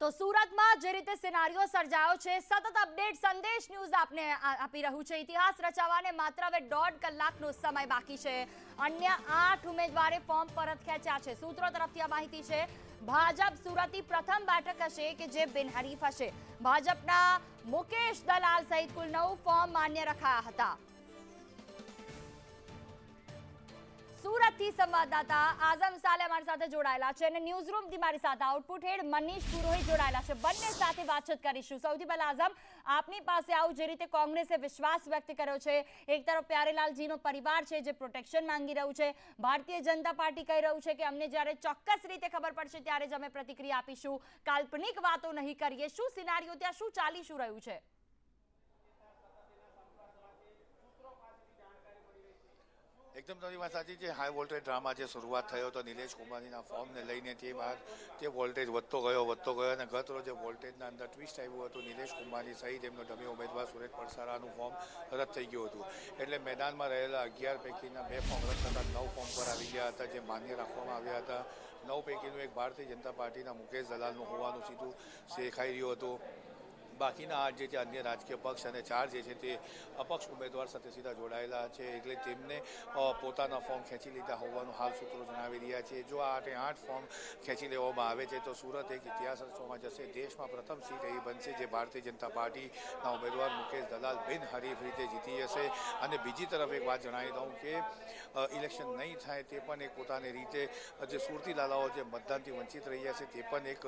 તો સુરતમાં જે રીતે સિનારીઓ સર્જાયો છે, સતત અપડેટ સંદેશ ન્યૂઝ આપને આપી રહ્યું છે. ઇતિહાસ રચાવાને માત્ર હવે દોઢ કલાકનો સમય બાકી છે. અન્ય આઠ ઉમેદવારે ફોર્મ પરત ખેંચ્યા છે. સૂત્રો તરફથી આ માહિતી છે. ભાજપ સુરતની પ્રથમ બેઠક હશે કે જે બિનહરીફ હશે. ભાજપના મુકેશ દલાલ સહિત કુલ નવ ફોર્મ માન્ય રખાયા હતા. સુરતથી સંવાદદાતા આઝમ સાલે અમારી સાથે જોડાયેલા છે અને ન્યૂઝ રૂમથી મારી સાથે આઉટપુટ હેડ મનીષ પુરોહિત જોડાયેલા છે. બંને સાથે વાતચીત કરીશું. સૌથી પહેલા આઝમ, આપની પાસે આવું જે રીતે કોંગ્રેસે વિશ્વાસ વ્યક્ત કર્યો છે, એક તરફ પ્યારેલાલજીનો પરિવાર છે જે પ્રોટેક્શન માંગી રહ્યું છે, ભારતીય જનતા પાર્ટી કહી રહ્યું છે કે અમને જ્યારે ચોક્કસ રીતે ખબર પડશે ત્યારે જ અમે પ્રતિક્રિયા આપીશું. કાલ્પનિક વાતો નહીં કરીએ. શું સિનારીઓ ત્યાં, શું ચાલી, શું રહ્યું છે? એકદમ તમારી વાત સાચી છે. હાઈ વોલ્ટેજ ડ્રામા જે શરૂઆત થયો હતો, નિલેશ કુમારીના ફોર્મને લઈને તે બાદ તે વોલ્ટેજ વધતો ગયો વધતો ગયો અને ગત રોજે વોલ્ટેજના અંદર ટ્વિસ્ટ આવ્યું હતું, નિલેશ કુમારી સહિત એમનો ડમી ઉમેદવાર સુરેશ પરસારાનું ફોર્મ રદ થઈ ગયું હતું. એટલે મેદાનમાં રહેલા અગિયાર પૈકીના બે ફોર્મ રદ થતા નવ ફોર્મ પર આવી ગયા હતા, જે માન્ય રાખવામાં આવ્યા હતા. નવ પૈકીનું એક ભારતીય જનતા પાર્ટીના મુકેશ દલાલનું હોવાનું સીધું શેખાઈ રહ્યું હતું. બાકીના આઠ જે છે, અન્ય રાજકીય પક્ષ અને ચાર જે છે, તે અપક્ષ ઉમેદવાર સાથે સીધા જોડાયેલા છે. એટલે તેમને પોતાના ફોર્મ ખેંચી લીધા હોવાનું હાલ સૂત્રો જણાવી રહ્યા છે. જો આઠે આઠ ફોર્મ ખેંચી લેવામાં આવે છે, તો સુરત એક ઇતિહાસ રચવામાં જશે. દેશમાં પ્રથમ સીટ એવી બનશે જે ભારતીય જનતા પાર્ટીના ઉમેદવાર મુકેશ દલાલ બિનહરીફ રીતે જીતી હશે અને બીજી તરફ એક વાત જણાવી દઉં કે ઇલેક્શન નહીં થાય તે પણ એક પોતાની રીતે, જે સુરતી લાલાઓ જે મતદાનથી વંચિત રહ્યા છે, તે પણ એક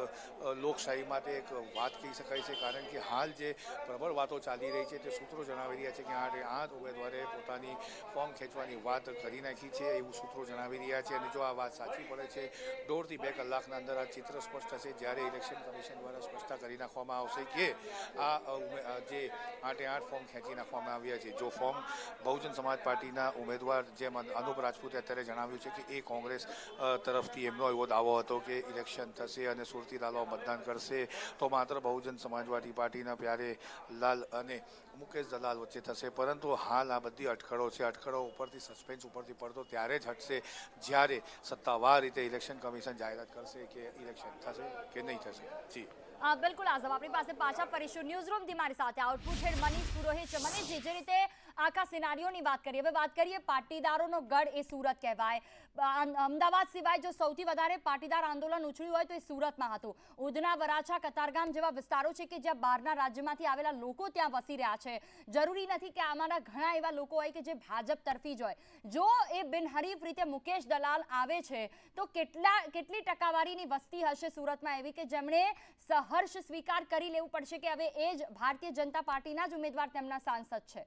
લોકશાહી માટે એક વાત કહી શકાય છે. કારણ કે હાલ જે પ્રબળ વાતો ચાલી રહી છે તે સૂત્રો જણાવી રહ્યા છે કે આઠે આઠ ઉમેદવારે પોતાની ફોર્મ ખેંચવાની વાત કરી નાખી છે એવું સૂત્રો જણાવી રહ્યા છે અને જો આ વાત સાચી પડે છે, દોઢથી બે કલાકના અંદર આ ચિત્ર સ્પષ્ટ થશે જ્યારે ઇલેક્શન કમિશન દ્વારા સ્પષ્ટતા કરી નાખવામાં આવશે કે આ જે આઠે આઠ ફોર્મ ખેંચી નાખવામાં આવ્યા છે. જો ફોર્મ બહુજન સમાજ પાર્ટીના ઉમેદવાર જેમ અનુપ રાજપૂતે અત્યારે જણાવ્યું છે કે એ કોંગ્રેસ તરફથી એમનો એવો દાવો હતો કે ઇલેક્શન થશે અને સુરતી લાલો મતદાન કરશે, તો માત્ર બહુજન સમાજવાદી પાર્ટીના પ્યારે લાલ અને મુકેશ દલાલ વચ્ચે થશે. પરંતુ હાલ આ બધી અટકળો છે. અટકળો ઉપરથી સસ્પેન્સ ઉપરથી પડતો ત્યારે જ હટશે જ્યારે સત્તાવાર રીતે ઇલેક્શન કમિશન જાહેરાત કરશે કે ઇલેક્શન થશે કે નહીં થશે. જી. બિલકુલ, આઝમ, આપણી પાસે પાછા ફરીશું. ન્યૂઝ રૂમથી મારી સાથે આઉટપુટ હેડ મનીષ પુરોહિત છે. મનીષજી જે રીતે આખા સિનારીઓની વાત કરીએ. હવે વાત કરીએ પાટીદારોનો ગઢ એ સુરત કહેવાય. અમદાવાદ સિવાય જો સૌથી વધારે પાટીદાર આંદોલન ઉછળ્યું હોય તો એ સુરતમાં હતું. ઉધના, વરાછા, કતારગામ જેવા વિસ્તારો છે કે જ્યાં બહારના રાજ્યમાંથી આવેલા લોકો ત્યાં વસી રહ્યા છે. જરૂરી નથી કે આમાંના ઘણા એવા લોકો હોય કે જે ભાજપ તરફી જ હોય. જો એ બિનહરીફ રીતે મુકેશ દલાલ આવે છે, તો કેટલા, કેટલી ટકાવારીની વસ્તી હશે સુરતમાં એવી કે જેમણે સહર્ષ સ્વીકાર કરી લેવું પડશે કે હવે એ જ ભારતીય જનતા પાર્ટીના જ ઉમેદવાર તેમના સાંસદ છે?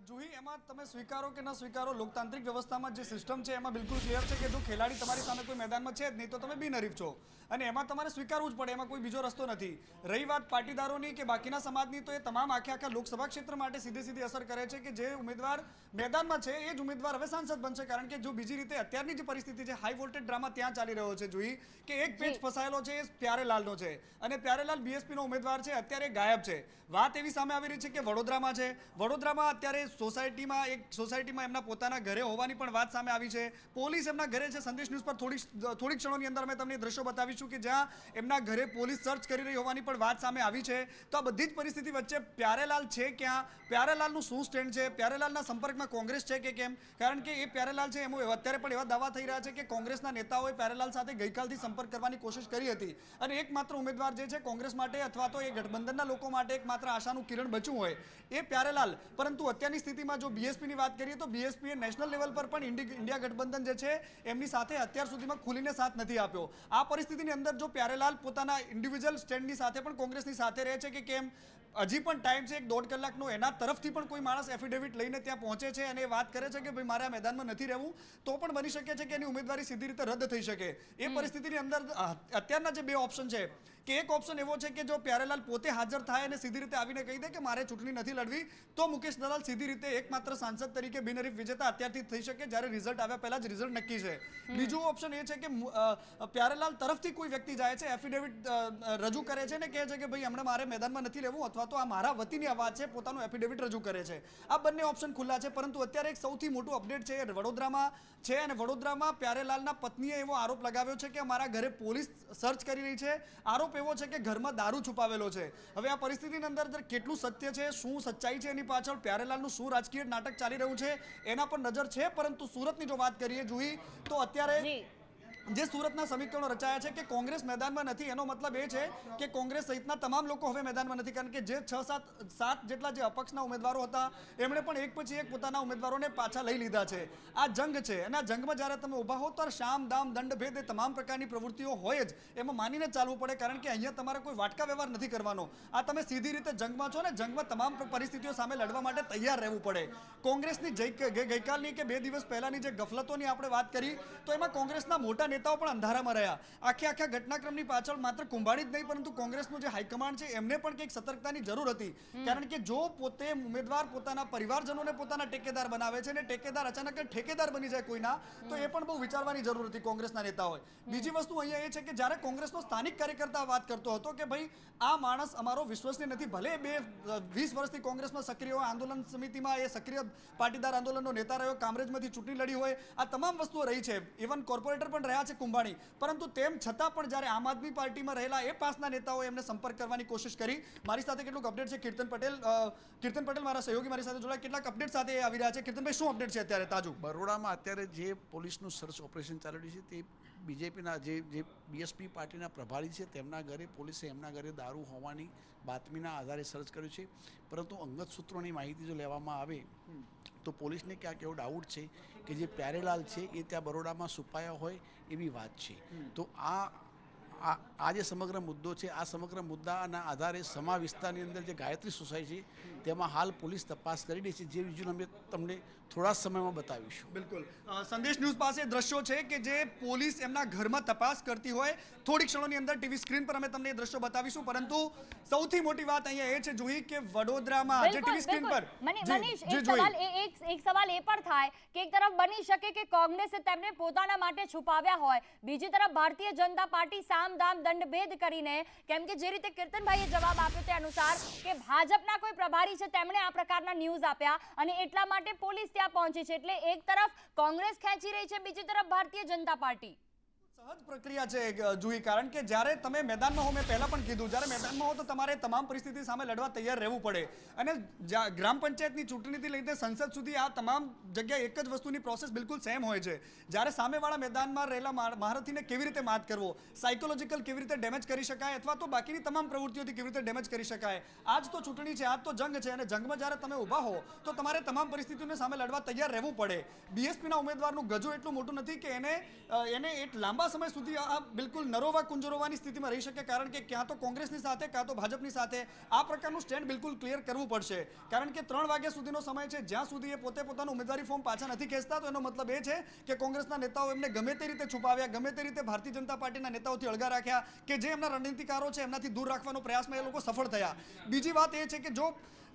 જુહી એમાં તમે સ્વીકારો કે ન સ્વીકારો લોકતાંત્રિક વ્યવસ્થામાં જે સિસ્ટમ છે એમાં બિલકુલ ક્લિયર છે કે જો ખેલાડી તમારી સામે કોઈ મેદાનમાં છે જ નહીં તો તમે બિનહરીફ છો. અને એમાં તમારે સ્વીકારવું જ પડે એમાં કોઈ બીજો રસ્તો નથી. રહી વાત પાટીદારોની કે બાકીના સમાજની તો એ તમામ આખે આખા લોકસભા ક્ષેત્ર માટે સીધી સીધી અસર કરે છે કે જે ઉમેદવાર મેદાનમાં છે એ જ ઉમેદવાર હવે સાંસદ બનશે. કારણ કે જો બીજી રીતે અત્યારની જે પરિસ્થિતિ છે હાઈ વોલ્ટેજ ડ્રામા ત્યાં ચાલી રહ્યો છે જુહી કે એક પેજ ફસાયેલો છે એ પ્યારેલાલનો છે. અને પ્યારેલાલ બીએસપીનો ઉમેદવાર છે અત્યારે ગાયબ છે. વાત એવી સામે આવી રહી છે કે વડોદરામાં છે. વડોદરામાં અત્યારે સોસાયટીમાં એક સોસાયટીમાં એમના પોતાના ઘરે હોવાની પણ વાત સામે આવી છે. પોલીસ એમના ઘરે છે. સંદેશ ન્યૂઝ પર થોડી થોડીક ક્ષણોની અંદર અમે તમને દ્રશ્યો બતાવીશું કે જ્યાં એમના ઘરે પોલીસ સર્ચ કરી રહી હોવાની પણ વાત સામે આવી છે. તો આ બધી જ પરિસ્થિતિ વચ્ચે પ્યારેલાલ છે ક્યાં? પ્યારેલાલનું શું સ્ટેન્ડ છે? પ્યારેલાલના સંપર્કમાં કોંગ્રેસ છે કે કેમ? કારણ કે એ પ્યારેલાલ છે એમ અત્યારે પણ એવા દાવા થઈ રહ્યા છે કે કોંગ્રેસના નેતાઓએ પ્યારેલાલ સાથે ગઈકાલથી સંપર્ક કરવાની કોશિશ કરી હતી. અને એકમાત્ર ઉમેદવાર જે છે કોંગ્રેસ માટે અથવા તો એ ગઠબંધનના લોકો માટે એકમાત્ર આશાનું કિરણ બચ્યું હોય. એ પ્યારેલાલ. પરંતુ અત્યારની સ્થિતિમાં જો બીએસપીની વાત કરીએ તો બીએસપીએ નેશનલ લેવલ પર પણ ઇન્ડી ઇન્ડિયા ગઠબંધન જે છે એમની સાથે અત્યાર સુધીમાં ખુલીને સાથ નથી આપ્યો. આ પરિસ્થિતિની અંદર જો પ્યારેલાલ પોતાના ઇન્ડિવિજ્યુઅલ સ્ટેન્ડની સાથે પણ કોંગ્રેસની સાથે રહે છે કે કેમ? હજી પણ ટાઈમ છે એક દોઢ કલાકનો એના તરફથી પણ કોઈ માણસ એફિડેવિટ લઈને ત્યાં પહોંચે છે અને એ વાત કરે છે કે ભાઈ મારે આ મેદાનમાં નથી રહેવું તો પણ બની શકે છે કે એની ઉમેદવારી સીધી રીતે રદ થઈ શકે. એ પરિસ્થિતિની અંદર અત્યારના જે બે ઓપ્શન છે કે એક ઓપ્શન એવો છે કે જો પ્યારેલાલ પોતે હાજર થાય અને સીધી રીતે આવીને કહી દે કે મારે ચૂંટણી નથી લડવી તો મુકેશ દલાલ સીધી રીતે એકમાત્ર સાંસદ તરીકે બિનહરીફ વિજેતા અત્યારથી થઈ શકે જ્યારે રિઝલ્ટ આવ્યા પહેલા જ રિઝલ્ટ નક્કી છે. બીજું ઓપ્શન એ છે કે પ્યારેલાલ તરફથી કોઈ વ્યક્તિ જાય છે એફિડેવિટ રજૂ કરે છે ને કહે છે કે ભાઈ હમણાં મારે મેદાનમાં નથી લેવું અથવા તો આ મારા વતીની અવાજ છે પોતાનું એફિડેવિટ રજૂ કરે છે. આ બંને ઓપ્શન ખુલ્લા છે પરંતુ અત્યારે એક સૌથી મોટું અપડેટ છે વડોદરામાં છે અને વડોદરામાં પ્યારેલાલના પત્નીએ એવો આરોપ લગાવ્યો છે કે અમારા ઘરે પોલીસ સર્ચ કરી રહી છે. આરોપ આરોપ એવો છે કે ઘરમાં દારૂ છુપાવેલો છે. હવે આ પરિસ્થિતિની અંદર કેટલું સત્ય છે, શું સચ્ચાઈ છે એની પાછળ? પ્યારેલાલનું શું રાજકીય નાટક ચાલી રહ્યું છે? એના પર નજર છે, પરંતુ સુરતની જો વાત કરીએ જુહી, તો અત્યારે જી સુરતના સમીકરણો રચાયા છે કે કોંગ્રેસ મેદાનમાં નથી, એનો મતલબ એ છે કે કોંગ્રેસ સહિતના તમામ લોકો હવે મેદાનમાં નથી, કારણ કે જે છ સાત સાત જેટલા જે અપક્ષના ઉમેદવારો હતા, એમણે પણ એક પછી એક પોતાના ઉમેદવારોને પાછા લઈ લીધા છે. આ જંગ છે અને આ જંગમાં જ્યારે તમે ઊભા હો ત્યારે શામ, દામ, દંડ, ભેદ એ તમામ પ્રકારની પ્રવૃત્તિઓ હોય જ, એમાં માનીને ચાલવું પડે, કારણ કે અહીંયા તમારે કોઈ વાટકા વ્યવહાર નથી કરવાનો. આ તમે સીધી રીતે જંગમાં છો ને, જંગમાં તમામ પરિસ્થિતિઓ સામે લડવા માટે તૈયાર રહેવું પડે. કોંગ્રેસની ગઈકાલની કે બે દિવસ પહેલાની જે ગફલતોની આપણે વાત કરી, તો એમાં કોંગ્રેસના મોટા નેતાઓ પણ અંધારામાં રહ્યા. આખે આખા ઘટનાક્રમની પાછળ માત્ર કુંભાણી જ નહીં પરંતુ કોંગ્રેસનું જે હાઈકમાન્ડ છે એમને પણ કંઈક સતર્કતાની જરૂર હતી. કારણ કે જો પોતે ઉમેદવાર પોતાના પરિવારજનોને પોતાના ટેકેદાર બનાવે છે અને ટેકેદાર અચાનક ઠેકેદાર બની જાય કોઈના તો એ પણ બહુ વિચારવાની જરૂર હતી કોંગ્રેસના નેતાઓએ. બીજી વસ્તુ અહીંયા એ છે કે જ્યારે કોંગ્રેસનો સ્થાનિક કાર્યકર્તા વાત કરતો હતો કે ભાઈ આ માણસ અમારો વિશ્વસનીય નથી ભલે બે વીસ વર્ષથી કોંગ્રેસમાં સક્રિય હોય આંદોલન સમિતિમાં એ સક્રિય પાટીદાર આંદોલનનો નેતા રહ્યો કામરેજમાંથી ચૂંટણી લડી હોય આ તમામ વસ્તુઓ રહી છે. ઇવન કોર્પોરેટર પણ રહ્યા છે કુંભાણી. પરંતુ તેમ છતાં પણ જ્યારે આમ આદમી પાર્ટીમાં રહેલા એ પાસના નેતાઓએ એમને સંપર્ક કરવાની કોશિશ કરી. મારી સાથે કેટલુંક અપડેટ છે? કીર્તન પટેલ કીર્તન પટેલ મારા સહયોગી, મારી સાથે જોડાયા કેટલાક અપડેટ સાથે આવી રહ્યા છે? કીર્તનભાઈ, શું અપડેટ છે અત્યારે તાજું? બરોડામાં અત્યારે જે પોલીસનું સર્ચ ઓપરેશન ચાલી રહ્યું છે તે બીજેપીના જે જે બીએસપી પાર્ટીના પ્રભારી છે, તેમના ઘરે પોલીસે એમના ઘરે દારૂ હોવાની બાતમીના આધારે સર્ચ કર્યું છે. પરંતુ અંગત સૂત્રોની માહિતી જો લેવામાં આવે, તો પોલીસને ક્યાંક એવો ડાઉટ છે કે જે પ્યારેલાલ છે, એ ત્યાં બરોડામાં છુપાયા હોય એવી વાત છે. તો આ આ આ જે સમગ્ર મુદ્દો છે. આ સમગ્ર મુદ્દાના આધારે સમા વિસ્તારની અંદર જે ગાયત્રી સોસાયટી છે તેમાં હાલ પોલીસ તપાસ કરી રહી છે. જે વિઝ્યુઅલ અમે તમને થોડા સમયમાં બતાવીશું. બિલકુલ. સંદેશ ન્યૂઝ પાસે દ્રશ્યો છે કે જે પોલીસ એમના ઘરમાં તપાસ કરતી હોય થોડી ક્ષણોની અંદર ટીવી સ્ક્રીન પર અમે તમને એ દ્રશ્યો બતાવીશું. પરંતુ સૌથી મોટી વાત અહીંયા એ છે જોઈ કે વડોદરામાં આજે ટીવી સ્ક્રીન પર. મનીષ, એક સવાલ એ- એક એક સવાલ એ પણ થાય કે એક તરફ બની શકે કે કોંગ્રેસે તેમને પોતાના માટે છુપાવ્યા હોય બીજી તરફ ભારતીય જનતા પાર્ટી સામ દામ દંડભેદ કરીને, કેમ કે જે રીતે કીર્તનભાઈએ જવાબ આપ્યો તે અનુસાર કે ભાજપના કોઈ પ્રભારી છે, તેમણે આ પ્રકારના ન્યૂઝ આપ્યા અને એટલા માટે પોલીસ ત્યાં પહોંચી છે. એટલે એક તરફ કોંગ્રેસ ખેંચી રહી છે, બીજી તરફ ભારતીય જનતા પાર્ટી. સહજ પ્રક્રિયા છે જુઈ કારણ કે જ્યારે તમે મેદાનમાં હો, મેં પહેલા પણ કીધું, જ્યારે મેદાનમાં હો, તો તમારે તમામ પરિસ્થિતિ સામે લડવા તૈયાર રહેવું પડે. અને ગ્રામ પંચાયતની ચૂંટણીથી લઈને સંસદ સુધી આ તમામ જગ્યાએ એક જ વસ્તુની પ્રોસેસ બિલકુલ સેમ હોય છે. જ્યારે સામેવાળા મેદાનમાં રહેલા મહાર- મહારથીને કેવી રીતે માત કરવો? સાયકોલોજીકલ કેવી રીતે ડેમેજ કરી શકાય? અથવા તો બાકીની તમામ પ્રવૃત્તિઓથી કેવી રીતે ડેમેજ કરી શકાય? આજ તો ચૂંટણી છે, આજ તો જંગ છે, અને જંગમાં જ્યારે તમે ઊભા હો, તો તમારે તમામ પરિસ્થિતિઓને સામે લડવા તૈયાર રહેવું પડે. બીએસપીના ઉમેદવારનું ગજુ એટલું મોટું નથી કે એને એને એક લાંબા સમય સુધી આ બિલકુલ નરોવા કુંજરોવાની સ્થિતિમાં રહી શકે, કારણ કે ક્યાં તો કોંગ્રેસની સાથે, ક્યાં તો ભાજપની સાથે. આ પ્રકારનું સ્ટેન્ડ બિલકુલ ક્લિયર કરવું પડશે. કારણ કે ત્રણ વાગ્યા સુધીનો સમય છે, જ્યાં સુધી એ પોતે પોતાનું ઉમેદવારી ફોર્મ પાછા નથી ખેંચતા, તો એનો મતલબ એ છે કે કોંગ્રેસના નેતાઓ એમને ગમે તે રીતે છુપાવ્યા, ગમે તે રીતે ભારતીય જનતા પાર્ટીના નેતાઓથી અળગા રાખ્યા, કે જે એમના રણનીતિકારો છે એમનાથી દૂર રાખવાનો પ્રયાસમાં એ લોકો સફળ થયા. બીજી વાત એ છે કે જો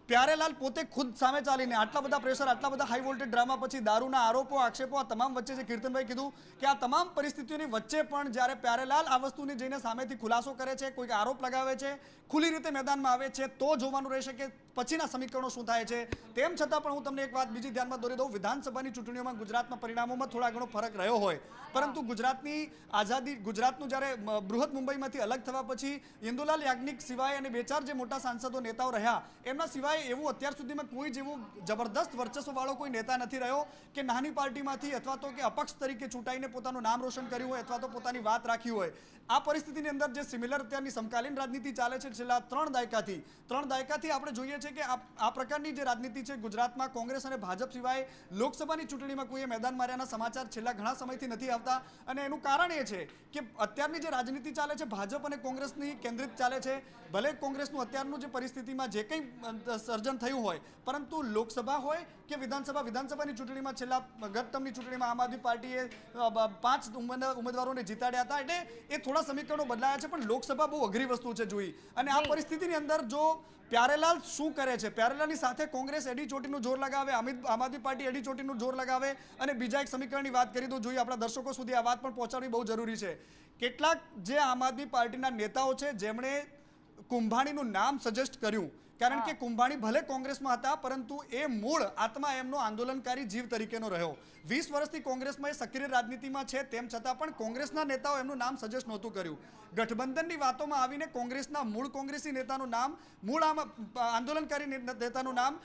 પ્યારેલાલ પોતે ખુદ સામે ચાલીને આટલા બધા પ્રેશર આટલા બધા હાઈ વોલ્ટેજ ડ્રામા પછી દારૂના આરોપો, આક્ષેપો આ તમામ વચ્ચે જે કીર્તનભાઈ કીધું કે આ તમામ પરિસ્થિતિઓની વચ્ચે પણ જ્યારે પ્યારેલાલ આ વસ્તુને જઈને સામેથી ખુલાસો કરે છે, કોઈક આરોપ લગાવે છે, ખુલ્લી રીતે મેદાનમાં આવે છે, તો જોવાનું રહેશે કે પછીના સમીકરણો શું થાય છે? તેમ છતાં પણ હું તમને એક વાત બીજી ધ્યાનમાં દોરી દઉં. વિધાનસભાની ચૂંટણીઓમાં ગુજરાતના પરિણામોમાં થોડા ઘણો ફરક રહ્યો હોય. પરંતુ ગુજરાતની આઝાદી, ગુજરાતનું જ્યારે બૃહદ મુંબઈમાંથી અલગ થવા પછી ઇન્દુલાલ યાજ્ઞિક સિવાય અને બે ચાર જે મોટા સાંસદો નેતાઓ રહ્યા, એમના સિવાય એવું અત્યાર સુધીમાં કોઈ જેવું જબરદસ્ત વર્ચસ્વવાળો કોઈ નેતા નથી રહ્યો કે નાની પાર્ટીમાંથી અથવા તો કે અપક્ષ તરીકે ચૂંટાઈને પોતાનું નામ રોશન કર્યું હોય અથવા તો પોતાની વાત રાખી હોય. આ પરિસ્થિતિની અંદર જે સિમિલર અત્યારની સમકાલીન રાજનીતિ ચાલે છે, છેલ્લા ત્રણ દાયકાથી ત્રણ દાયકાથી આપણે જોઈએ છે કે આ આ પ્રકારની જે રાજનીતિ છે ગુજરાતમાં કોંગ્રેસ અને ભાજપ સિવાય લોકસભાની ચૂંટણીમાં કોઈએ મેદાન માર્યાના સમાચાર છેલ્લા ઘણા સમયથી નથી આવતા. અને એનું કારણ એ છે કે અત્યારની જે રાજનીતિ ચાલે છે, ભાજપ અને કોંગ્રેસની કેન્દ્રિત ચાલે છે. ભલે કોંગ્રેસનું અત્યારનું જે પરિસ્થિતિમાં જે કંઈ સર્જન થયું હોય, પરંતુ લોકસભા હોય કે વિધાનસભા વિધાનસભાની ચૂંટણીમાં છેલ્લા ગત ટર્મની ચૂંટણીમાં આમ આદમી પાર્ટીએ પાંચ ઉમેદવાર- ઉમેદવારોને જીતાડ્યા હતા. એટલે એ થોડા સમીકરણો બદલાયા છે પણ લોકસભા બહુ અઘરી વસ્તુ છે જોઈ. અને આ પરિસ્થિતિની અંદર જો પ્યારેલાલ શું કરે છે? પ્યારેલાલની સાથે કોંગ્રેસ એડી ચોટીનું જોર લગાવે અમિત આમ આદમી પાર્ટી એડી ચોટીનું જોર લગાવે અને બીજા એક સમીકરણની વાત કરી દો જોઈએ આપણા દર્શકો સુધી આ વાત પણ પહોંચાડવી બહુ જરૂરી છે. કેટલાક જે આમ આદમી પાર્ટીના નેતાઓ છે જેમણે કુંભાણીનું નામ સજેસ્ટ કર્યું કારણ કે કુંભાણી ભલે કોંગ્રેસમાં હતા પરંતુ એ મૂળ આત્મા એમનો આંદોલનકારી જીવ તરીકેનો રહ્યો. વીસ વર્ષથી કોંગ્રેસમાં એ સક્રિય રાજનીતિમાં છે તેમ છતાં પણ કોંગ્રેસના નેતાઓ એમનું નામ સજેસ્ટ નહોતું કર્યું. ગઠબંધનની વાતોમાં આવીને કોંગ્રેસના મૂળ કોંગ્રેસી નેતાનું નામ મૂળ આમ આંદોલનકારી નેતાનું નામ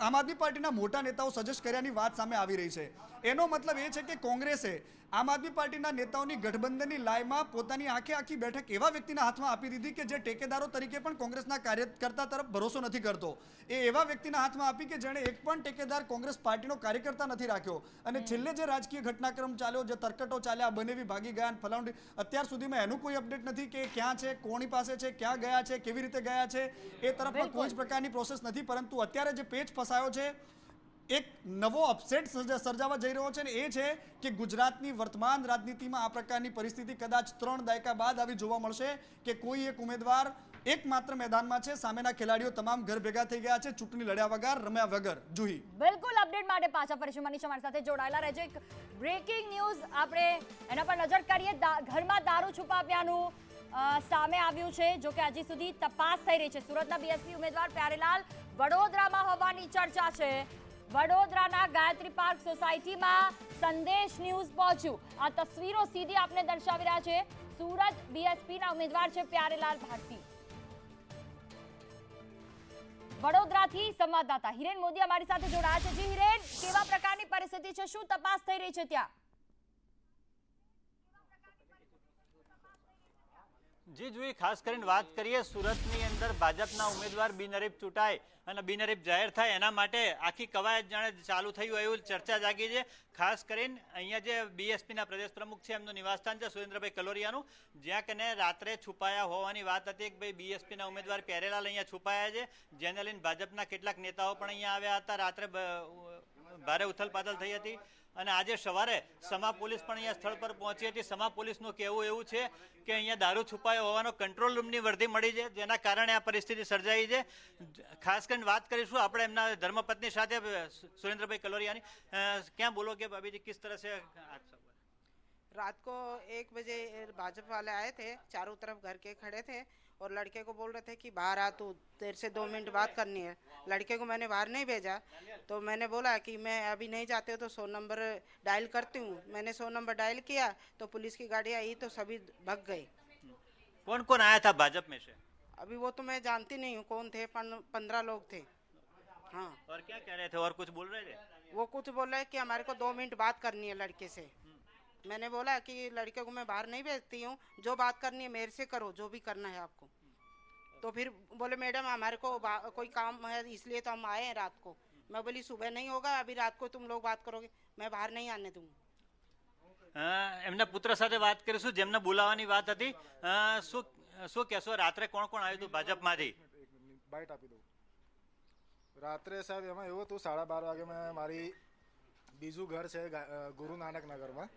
આમ આદમી પાર્ટીના મોટા નેતાઓ સજેસ્ટ કર્યાની વાત સામે આવી રહી છે. એનો મતલબ એ છે કે કોંગ્રેસે આમ આદમી પાર્ટીના નેતાઓની ગઠબંધનની લાયમાં પોતાની આખે આખી બેઠક એવા વ્યક્તિના હાથમાં આપી દીધી કે જે ટેકેદારો તરીકે પણ કોંગ્રેસના કાર્યકર્તા તરફ ભરોસો નથી કરતો. એ એવા વ્યક્તિના હાથમાં આપી કે જેણે એક પણ ટેકેદાર કોંગ્રેસ પાર્ટીનો કાર્યકર્તા નથી રાખ્યો. અને છેલ્લે જે રાજકીય ઘટનાક્રમ ચાલ્યો જે તરકટો ચાલ્યા બનેવી ભાગી ગયા અને ફલાણું અત્યાર સુધીમાં એનું કોઈ અપડેટ નથી કે ક્યાં છે કોની પાસે છે ક્યાં ગયા છે કેવી રીતે ગયા છે એ તરફમાં કોઈ જ પ્રકારની પ્રોસેસ નથી. પરંતુ અત્યારે જે પેચ ફસાયો છે એક નવો અપસેટ સર્જાવા જઈ રહ્યો છે ને એ છે કે ગુજરાતની વર્તમાન રાજનીતિમાં આ પ્રકારની પરિસ્થિતિ કદાચ ત્રણ દાયકા બાદ આવી જોવા મળશે કે કોઈ એક ઉમેદવાર એકમાત્ર મેદાનમાં છે. સામેના ખેલાડીઓ તમામ ઘર ભેગા થઈ ગયા છે. ચૂંટણી લડ્યા વગર, રમ્યા વગર. જુહી. બિલકુલ અપડેટ માટે પાછા ફરીશું. મનીષ અમારી સાથે જોડાયેલા રહેજો. એક બ્રેકિંગ ન્યૂઝ આપણે એના પર નજર કરીએ. ઘરમાં દારૂ છુપાવ્યાનું સામે આવ્યું છે. જો કે હજી સુધી તપાસ થઈ રહી છે. સુરતના બીએસપી ઉમેદવાર પ્યારેલાલ વડોદરામાં હોવાની ચર્ચા છે. વડોદરાના ગાયત્રી પાર્ક સોસાયટીમાં સંદેશ ન્યૂઝ પહોંચ્યું. આ તસવીરો સીધી આપને દર્શાવી રહ્યા છે. સુરત બીએસપીના ઉમેદવાર છે પ્યારેલાલ ભારતી. વડોદરાથી સંવાદદાતા હિરેન મોદી અમારી સાથે જોડાયા છે. જી હિરેન, કેવા પ્રકારની પરિસ્થિતિ છે? શું તપાસ થઈ રહી છે ત્યાં? જી જોઈએ ખાસ કરીને વાત કરીએ, સુરતની અંદર ભાજપના ઉમેદવાર બિનહરીફ ચૂંટાય અને બિનહરીફ જાહેર થાય એના માટે આખી કવાયત જાણે ચાલુ થયું એવું ચર્ચા જાગી છે. ખાસ કરીને અહીંયા જે બીએસપીના પ્રદેશ પ્રમુખ છે, એમનું નિવાસસ્થાન છે, સુરેન્દ્રભાઈ કલોરિયાનું. જ્યાં કને રાત્રે છુપાયા હોવાની વાત હતી કે ભાઈ બીએસપીના ઉમેદવાર પ્યારેલાલ અહીંયા છુપાયા છે. જેને લઈને ભાજપના કેટલાક નેતાઓ પણ અહીંયા આવ્યા હતા. રાત્રે ભારે ઉથલપાથલ થઈ હતી. અને આજે સવારે સમા પોલીસ પણ અહીંયા સ્થળ પર પહોંચી હતી સમા પોલીસનું કહેવું એવું છે કે અહીંયા દારૂ છુપાયો હોવાનો કંટ્રોલ રૂમની વર્દી મળી છે જેના કારણે આ પરિસ્થિતિ સર્જાઈ છે ખાસ કરીને વાત કરીશું આપણે એમના ધર્મપત્ની સાથે અ, સુ- સુરેન્દ્રભાઈ કલોરિયાની અ, ક્યાં બોલો કે અભી કિસ तरह से आज सब हुआ? रात को एक बजे भाजपा वाले आए थे चारों तरफ घर के खड़े थे और लड़के को बोल रहे थे कि बाहर आ तू तेरे से दो मिनट बात करनी है लड़के को मैंने बाहर नहीं भेजा। तो मैंने बोला कि मैं अभी नहीं जाते हो तो सौ नंबर डायल करती हूँ। मैंने सौ नंबर डायल किया तो पुलिस की गाड़ी आई तो सभी भग गए। कौन कौन आया था भाजपा में से? अभी वो तो मैं जानती नहीं हूँ कौन थे? पंद्रह लोग थे। हाँ। और क्या कह रहे थे? और कुछ बोल रहे थे? वो कुछ बोल रहे कि हमारे को दो मिनट बात करनी है लड़के से। मैंने बोला कि लड़के को मैं बाहर नहीं भेजती हूँ। जो बात करनी है मेरे से करो जो भी करना है आपको। तो फिर बोले मैडम हमारे को बा- कोई काम है इसलिए तो हम आए हैं रात को मैं बोली सुबह नहीं होगा अभी रात को तुम लोग बात करोगे मैं बाहर नहीं आने दूंगी અ, એમના પુત્ર સાથે વાત કરીશું જેમને બોલાવવાની વાત હતી અ, શું શું કહેશો રાત્રે કોણ કોણ આવ્યું હતું ભાજપમાંથી બાઇટ આપી દઉં રાત્રે સાહેબ એમાં એવું હતું સાડા બાર વાગે મેં મારી બીજું ઘર છે ગા- અ, ગુરુ નાનક નગરમાં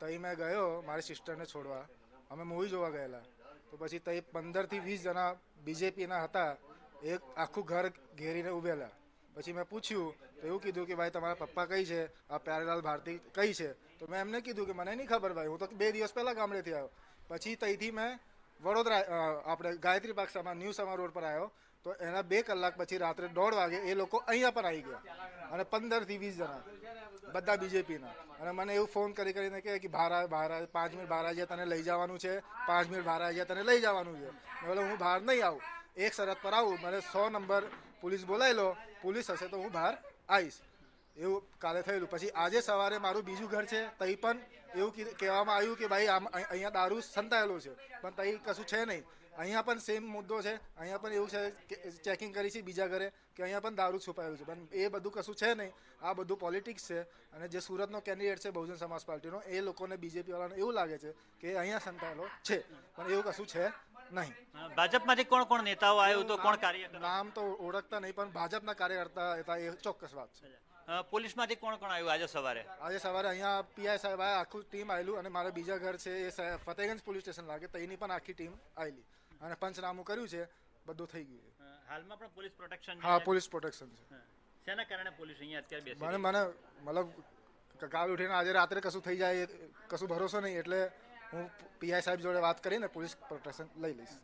તઈ મેં ગયો મારી સિસ્ટરને છોડવા અમે મૂવી જોવા ગયેલા તો પછી તઈ પંદરથી વીસ જણા બીજેપીના હતા, એક આખું ઘર ઘેરીને ઊભેલા પછી મેં પૂછ્યું, તો એવું કીધું કે ભાઈ, તમારા પપ્પા કઈ છે? આ પ્યારેલાલ ભારતી કઈ છે? તો મેં એમને કીધું કે મને નહીં ખબર ભાઈ, હું તો બે દિવસ પહેલાં ગામડેથી આવ્યો. પછી તઈથી મેં વડોદરા આપણે ગાયત્રી પાક સમા, ન્યૂ સમા રોડ પર આવ્યો. તો એના બે કલાક પછી રાત્રે દોઢ વાગે એ લોકો અહીંયા પર આવી ગયા. અને પંદરથી વીસ જણા. બધા બીજેપીના અને મને એવું ફોન કરી કરીને કહે કે બહાર આવે બહાર પાંચ મિનિટ બહાર આવી તને લઈ જવાનું છે, પાંચ મિનિટ બહાર આવી તને લઈ જવાનું છે. બોલે, હું બહાર નહીં આવું. એક શરત પર આવું. મને સો નંબર પોલીસ બોલાવી લો પોલીસ હશે તો હું બહાર આવીશ. એવું કાલે થયેલું. પછી આજે સવારે મારું બીજું ઘર છે, તઈ પણ એવું કહેવામાં આવ્યું કે ભાઈ, આમ અહીં- અહીંયા દારૂ સંતાયેલું છે. પણ તઈ કશું છે નહીં. અહીંયા પણ સેમ મુદ્દો છે. અહીંયા પણ એવું છે કે ચેકિંગ કરી છે બીજા ઘરે કે અહીંયા પણ દારૂ છુપાયેલું છે. પણ એ બધું કશું છે નહીં. આ બધું પોલિટિક્સ છે અને જે સુરતનો કેન્ડિડેટ છે બહુજન સમાજ પાર્ટીનો એ લોકોને બીજેપી વાળાને એવું લાગે છે કે અહીંયા સંતાયેલો છે. પણ એવું કશું છે નહીં. ભાજપમાંથી કોણ કોણ નેતાઓ આવ્યું તો કોણ કાર્ય નામ તો ઓળખતા નહીં પણ ભાજપના કાર્યકર્તા હતા એ ચોક્કસ વાત છે. પોલીસમાંથી કોણ કોણ આવ્યું આજે સવારે? આજે સવારે અહીંયા પીઆઈ સાહેબ આખું ટીમ આવેલું અને મારા બીજા ઘર છે એ ફતેગંજ પોલીસ સ્ટેશન લાગે તઈની પણ આખી ટીમ આવેલી. અને પંચનામું કર્યું છે બધું થઈ ગયું છે. હાલમાં પણ પોલીસ પ્રોટેક્શન હા પોલીસ પ્રોટેક્શન છે. શેના કારણે પોલીસ અહીંયા અત્યારે બેસી મને મને મતલબ કાલ ઉઠીને આજે રાત્રે કશું થઈ જાય કશું ભરોસો નહીં એટલે હું પીઆઈ સાહેબ જોડે વાત કરીને પોલીસ પ્રોટેક્શન લઈ લઈશ.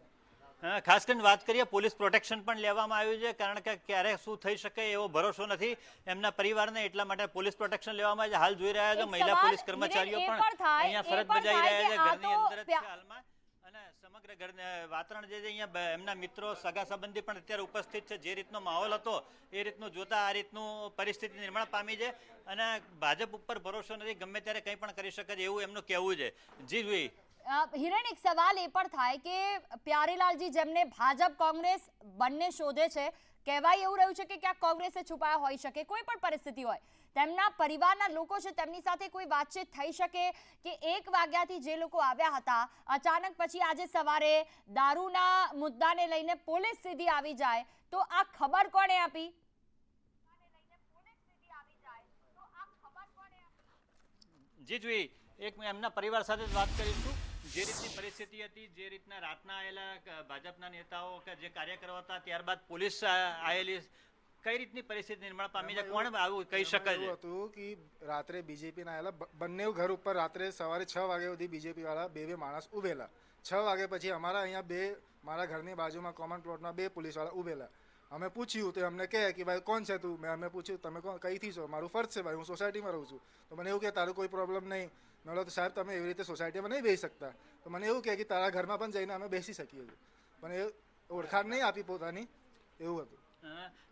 ખાસ કરીને વાત કરીએ પોલીસ પ્રોટેક્શન પણ લેવામાં આવ્યું છે કારણ કે ક્યારે શું થઈ શકે એવો ભરોસો નથી. એમના પરિવારને એટલા માટે પોલીસ પ્રોટેક્શન લેવામાં આવે છે. હાલ જોઈ રહ્યા છે મહિલા પોલીસ કર્મચારીઓ પણ અહીંયા ફરજ બજાવી રહ્યા છે ઘરની અંદર જ હાલમાં. અને સમગ્ર વાતાવરણ જે અહીંયા એમના મિત્રો, સગા સંબંધી પણ અત્યારે ઉપસ્થિત છે. જે રીતનો માહોલ હતો, એ રીતનું જોતા આ રીતનું પરિસ્થિતિ નિર્માણ પામી છે. અને ભાજપ ઉપર ભરોસો નથી, ગમે ત્યારે કંઈ પણ કરી શકે છે, એવું એમનું કહેવું છે. જી જોઈ હિરેન એક સવાલ એ પણ થાય કે પ્યારેલાલજી જેમને ભાજપ, કોંગ્રેસ બંને શોધે છે, કહેવાય એવું રહ્યું છે કે ક્યાંક કોંગ્રેસે છુપાયા હોઈ શકે? કોઈ પણ પરિસ્થિતિ હોય. તેમના પરિવારના લોકો છે, તેમની સાથે કોઈ વાતચીત થઈ શકે કે એક વાગ્યાથી જે લોકો આવ્યા હતા, અચાનક પછી આજે સવારે દારૂના મુદ્દાને લઈને પોલીસ સીધી આવી જાય, તો આ ખબર કોણે આપી? જી જોઈ એક એમના પરિવાર સાથે જ વાત કરીશું. જે રીતની પરિસ્થિતિ હતી, જે રીતના રાતના આવેલા ભાજપના નેતાઓ કે જે કાર્યકરો હતા, ત્યારબાદ પોલીસ આવેલી કઈ રીતની પરિસ્થિતિ નિર્માણ પામી છે? કોણ આવું કહી શકે છે? એવું હતું કે રાત્રે બીજેપી ના આવેલા બંને ઘર ઉપર રાત્રે સવારે છ વાગ્યા સુધી બીજેપી વાળા બે બે માણસ ઉભેલા. છ વાગે પછી અમારા અહીંયા બે મારા ઘરની બાજુમાં કોમન પ્લોટમાં બે પોલીસવાળા ઉભેલા. અમે પૂછ્યું તો અમને કહે કે ભાઈ કોણ છે તું? મેં અમે પૂછ્યું તમે કોણ? કઈથી છો? મારું ફર્જ છે ભાઈ હું સોસાયટીમાં રહું છું. તો મને એવું કે તારું કોઈ પ્રોબ્લેમ નહીં. મેં તો સાહેબ તમે એવી રીતે સોસાયટીમાં નહીં બેસી શકતા. તો મને એવું કહે કે તારા ઘરમાં પણ જઈને અમે બેસી શકીએ છીએ. પણ એ ઓળખાણ નહીં આપી પોતાની એવું હતું.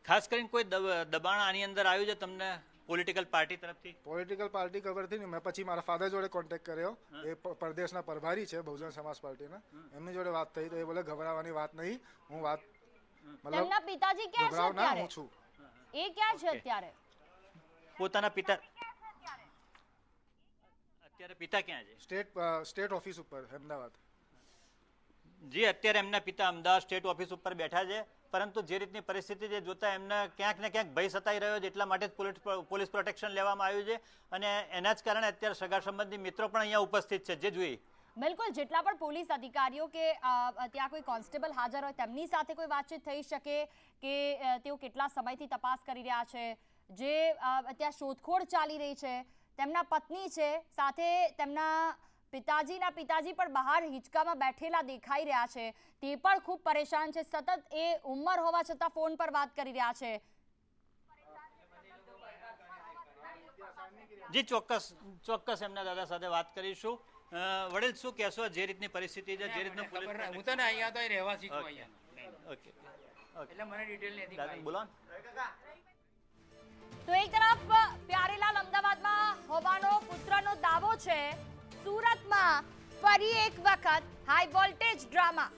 ખાસ કરીને કોઈ દબાણ આની અંદર આવ્યું છે તમને પોલિટિકલ પાર્ટી તરફથી? પોલિટિકલ પાર્ટી ખબર હતી ને મેં પછી મારા ફાધર જોડે કોન્ટેક્ટ કર્યો. એ પ્રદેશના પ્રભારી છે બહુજન સમાજ પાર્ટીના. એમની જોડે વાત થઈ તો એ બોલે ગભરાવાની વાત નહીં. હું વાત મતલબ પિતાજી ક્યાં છે અત્યારે? હું છું. એ ક્યાં છે અત્યારે? પોતાના પિતા અત્યારે પિતા ક્યાં છે? સ્ટેટ સ્ટેટ ઓફિસ ઉપર અમદાવાદ. જી અત્યારે એમના પિતા અમદાવાદ સ્ટેટ ઓફિસ ઉપર બેઠા છે. પરંતુ જે રીતની પરિસ્થિતિ જે જોતા એમને ક્યાંક ને ક્યાંક ભય સતાઈ રહ્યો છે, એટલા માટે જ પોલીસ પ્રોટેક્શન લેવામાં આવ્યું છે. અને એના જ કારણે અત્યારે સગા સંબંધી મિત્રો પણ અહીંયા ઉપસ્થિત છે. જે જોઈ બિલકુલ, જેટલા પણ પોલીસ અધિકારીઓ કે ત્યાં કોઈ કોન્સ્ટેબલ હાજર હોય, તેમની સાથે કોઈ વાતચીત થઈ શકે કે તેઓ કેટલા સમયથી તપાસ કરી રહ્યા છે, જે ત્યાં શોધખોળ ચાલી રહી છે, તેમના પત્ની છે, સાથે તેમના પિતાજીના પિતાજી પણ બહાર હિંચકામાં બેઠેલા દેખાઈ રહ્યા છે. તે પણ ખૂબ પરેશાન છે. સતત એ ઉંમર હોવા છતાં ફોન પર વાત કરી રહ્યા છે. જી ચોક્કસ ચોક્કસ એમના દાદા સાથે વાત કરીશું. વડીલ શું કહેશો? જે રીતની પરિસ્થિતિ છે જે રીતનું પોલીસ હું તો અહીંયા તો રહેવાસી છું અહીંયા. ઓકે એટલે મને ડિટેલ નથી. બોલો તો એક તરફ પ્યારેલાલ અમદાવાદમાં હોવાનો પુત્રનો દાવો છે. સુરતમાં ફરી એક વખત હાઈ વોલ્ટેજ ડ્રામા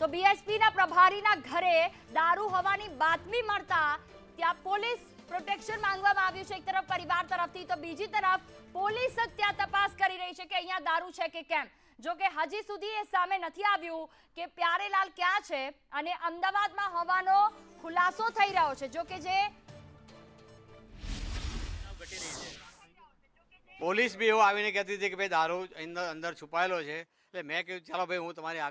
તો બીએસપી ના પ્રભારીના ઘરે દારૂ હોવાની બાતમી મળતા ત્યાં પોલીસ પ્રોટેક્શન માંગવામાં આવ્યું છે. એક તરફ પરિવાર તરફથી, તો બીજી તરફ પોલીસ જ ત્યાં તપાસ કરી રહી છે કે અહીંયા દારૂ છે કે કેમ? જો કે હજી સુધી એ સામે નથી આવ્યું કે પ્યારેલાલ ક્યાં છે અને અમદાવાદમાં હોવાનો ખુલાસો થઈ રહ્યો છે. જો કે જે પોલીસ બી એવું આવીને કહેતી હતી કે ભાઈ દારૂ અંદર છુપાયેલો છે. એટલે મેં કહ્યું ચાલો ભાઈ, હું તમારી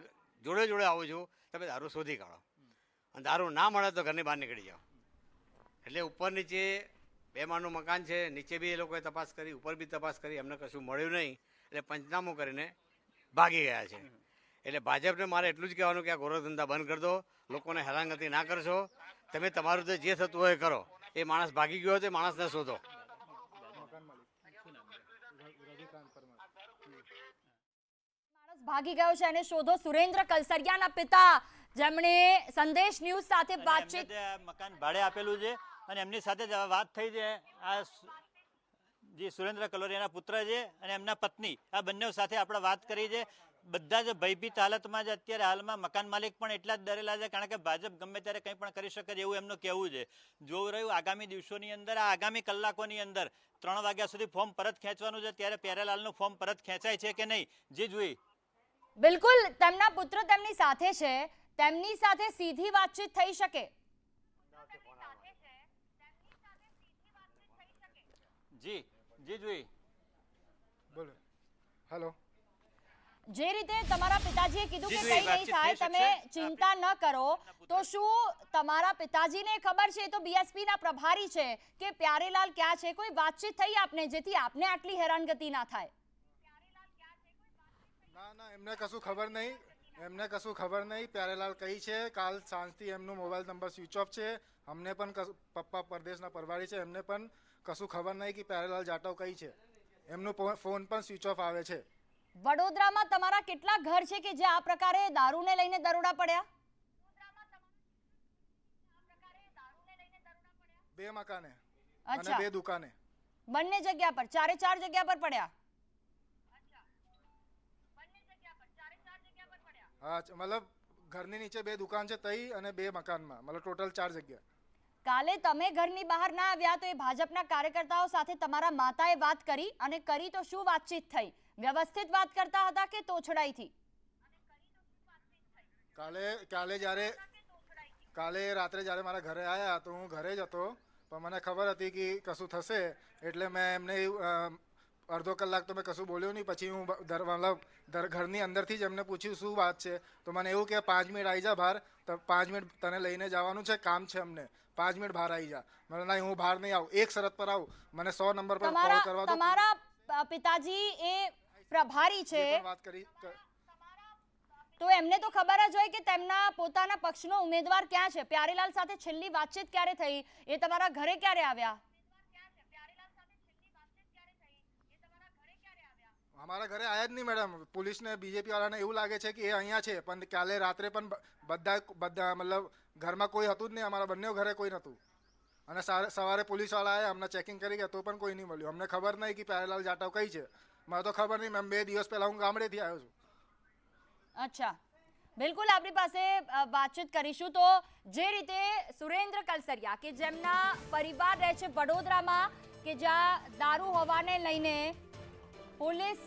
જોડે જોડે આવું છું, તમે દારૂ શોધી કાઢો. અને દારૂ ના મળે તો ઘરની બહાર નીકળી જાઓ. એટલે ઉપર નીચે બે માળનું મકાન છે, નીચે બી એ લોકોએ તપાસ કરી, ઉપર બી તપાસ કરી એમને કશું મળ્યું નહીં. એટલે પંચનામું કરીને ભાગી ગયા છે. એટલે ભાજપને મારે એટલું જ કહેવાનું કે આ ગોરધંધા બંધ કરી દો, લોકોને હેરાનગતિ ના કરશો. તમે તમારું જે થતું હોય કરો. એ માણસ ભાગી ગયો તો એ માણસને શોધો. ભાગી ગયો છે અને શોધો સુરેન્દ્ર કલસરિયાના પિતા. જેમણે સંદેશ ન્યૂઝ સાથે વાતચીત મકાન ભાડે આપેલું છે અને એમની સાથે વાત થઈ છે. આ જે સુરેન્દ્ર કલોરિયાના પુત્ર છે અને એમના પત્ની આ બંને સાથે આપણે વાત કરી છે. બધા જ ભયભીત હાલતમાં જ અત્યારે હાલમાં મકાન માલિક પણ એટલા જ ડરેલા છે કારણ કે ભાજપ ગમે ત્યારે કંઈ પણ કરી શકે છે એવું એમનું કહેવું છે. જોવું રહ્યું આગામી દિવસોની અંદર આ આગામી કલાકોની અંદર ત્રણ વાગ્યા સુધી ફોર્મ પરત ખેંચવાનું છે. ત્યારે પ્યારેલાલનું ફોર્મ પરત ખેંચાય છે કે નહીં જે જોઈ બિલકુલ તેમના પુત્ર તેમની સાથે છે. તેમની સાથે સીધી વાતચીત થઈ શકે. જી જી જોઈ. બોલો. હેલો જે રીતે તમારા પિતાજીએ કીધું કે કઈ નહીં થાય તમે ચિંતા ન કરો. તો શું તમારા પિતાજીને ખબર છે? તો બીએસપી ના પ્રભારી છે કે પ્યારેલાલ ક્યાં છે? કોઈ વાતચીત થઈ આપને જેથી આપને આટલી હેરાનગતિ ના થાય. એમને કશું ખબર નહીં. એમને કશું ખબર નહીં. પ્યારેલાલ કહી છે કાલ સાંજથી એમનો મોબાઈલ નંબર સ્વિચ ઓફ છે. અમને પણ પપ્પા પરદેશના પરવારી છે. એમને પણ કશું ખબર નહીં કે પ્યારેલાલ જાટવ કઈ છે. એમનો ફોન પણ સ્વિચ ઓફ આવે છે. વડોદરામાં તમારા કેટલા ઘર છે કે જે આ પ્રકારે દારૂને લઈને દરોડા પડ્યા? બે મકાને. અને બે દુકાને. બંને જગ્યા પર ચારે ચાર જગ્યા પર પડ્યા? મતલબ ઘરની નીચે બે દુકાન છે તઈ અને બે મકાનમાં. મતલબ ટોટલ ચાર જગ્યા. કાલે તમે ઘરની બહાર ના આવ્યા તો એ ભાજપના કાર્યકર્તાઓ સાથે તમારા માતાએ વાત કરી અને કરી તો શું વાતચીત થઈ? વ્યવસ્થિત વાત કરતા હતા કે તોછડાઈથી? કાલે કાલે જ્યારે કાલે રાત્રે જ્યારે મારા ઘરે આવ્યા તો હું ઘરે જ હતો પણ મને ખબર હતી કે કશું થશે એટલે મેં એમને અડધો કલાક તો મેં કશું બોલ્યો નહીં. પછી હું મતલબ ઘરની અંદરથી જ એમને પૂછ્યું શું વાત છે? તો મને એવું કે પાંચ મિનિટ આવી જા બહાર. તો પાંચ મિનિટ તને લઈને જવાનું છે કામ છે અમને. પાંચ મિનિટ બહાર આવી જા. મને ના હું બહાર નહીં આવું. એક શરત પર આવું. મને સો નંબર પર કોલ કરવા દો. તમારા પિતાજી એ પ્રભારી છે. વાત કરી તો એમને તો ખબર જ હોય કે તેમના પોતાના પક્ષનો ઉમેદવાર ક્યાં છે? પ્યારેલાલ સાથે છેલ્લી વાતચીત ક્યારે થઈ? એ તમારા ઘરે ક્યારે આવ્યા? અમારા ઘરે આયા જ નહીં, મેડમ. પોલીસને બીજેપી વાળાને એવું લાગે છે કે એ અહીંયા છે, પણ કાલે રાત્રે પણ બધા બધા, મતલબ ઘરમાં કોઈ હતું જ નહીં, અમારા બંને ઘરે કોઈ નહોતું. અને સવારે પોલીસવાળા આવ્યા અમને ચેકિંગ કરી ગયા તો પણ કોઈ નહીં મળ્યું. અમને ખબર નહીં કે પ્યારેલાલ જાટવ કઈ છે. મને તો ખબર નહીં, મેમ બે દિવસ પહેલા હું ગામડેથી આવ્યો છું. અચ્છા. બિલકુલ આપણી પાસે વાતચીત કરીશું તો જે રીતે સુરેન્દ્ર કલસરિયા, કે જેમના પરિવાર રહે છે વડોદરામાં, કે જ્યાં દારૂ હોવાને લઈને પોલીસ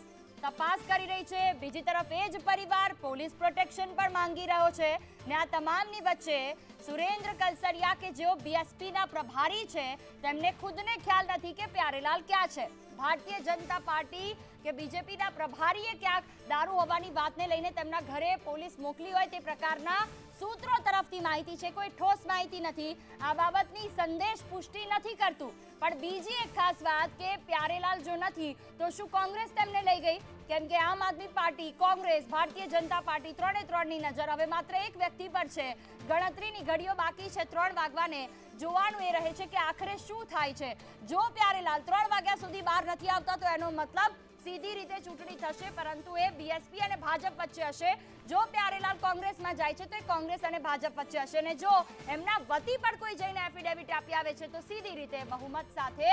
તપાસ કરી રહી છે. બીજી તરફ એ જ પરિવાર પોલીસ પ્રોટેક્શન પણ માંગી રહ્યો છે ને આ તમામની વચ્ચે સુરેન્દ્ર કલસરિયા કે જેઓ બીએસપીના પ્રભારી છે, તેમને ખુદને ખ્યાલ નથી કે પ્યારેલાલ ક્યાં છે. ભારતીય જનતા પાર્ટી કે બીજેપીના પ્રભારીએ ક્યાંક દારૂ હોવાની વાતને લઈને તેમના ઘરે પોલીસ મોકલી હોય તે પ્રકારના સૂત્રો તરફથી માહિતી છે. કોઈ ઠોસ માહિતી નથી. આ બાબતની સંદેશ પુષ્ટિ નથી કરતું. પણ બીજી એક ખાસ વાત કે પ્યારેલાલ જો નથી, તો શું કોંગ્રેસ તેમને લઈ ગઈ? કેમ કે આમ આદમી પાર્ટી, કોંગ્રેસ, ભારતીય જનતા પાર્ટી ત્રણે ત્રણની નજર હવે માત્ર એક વ્યક્તિ પર છે. ગણતરીની ઘડીઓ બાકી છે ત્રણ વાગવાને. જોવાનું એ રહે છે કે આખરે શું થાય છે. જો પ્યારેલાલ ત્રણ વાગ્યા સુધી બહાર નથી આવતા, તો એનો મતલબ સીધી રીતે ચૂંટણી થશે, પરંતુ એ બીએસપી અને ભાજપ વચ્ચે હશે. જો પ્યારેલાલ કોંગ્રેસમાં જાય છે, તો એ કોંગ્રેસ અને ભાજપ વચ્ચે હશે. અને જો એમના વતી પર કોઈ જઈને એફિડેવિટ આપી આવે છે, તો સીધી રીતે બહુમત સાથે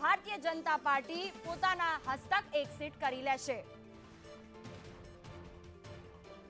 ભારતીય જનતા પાર્ટી પોતાના હસ્તક એક સીટ કરી લેશે.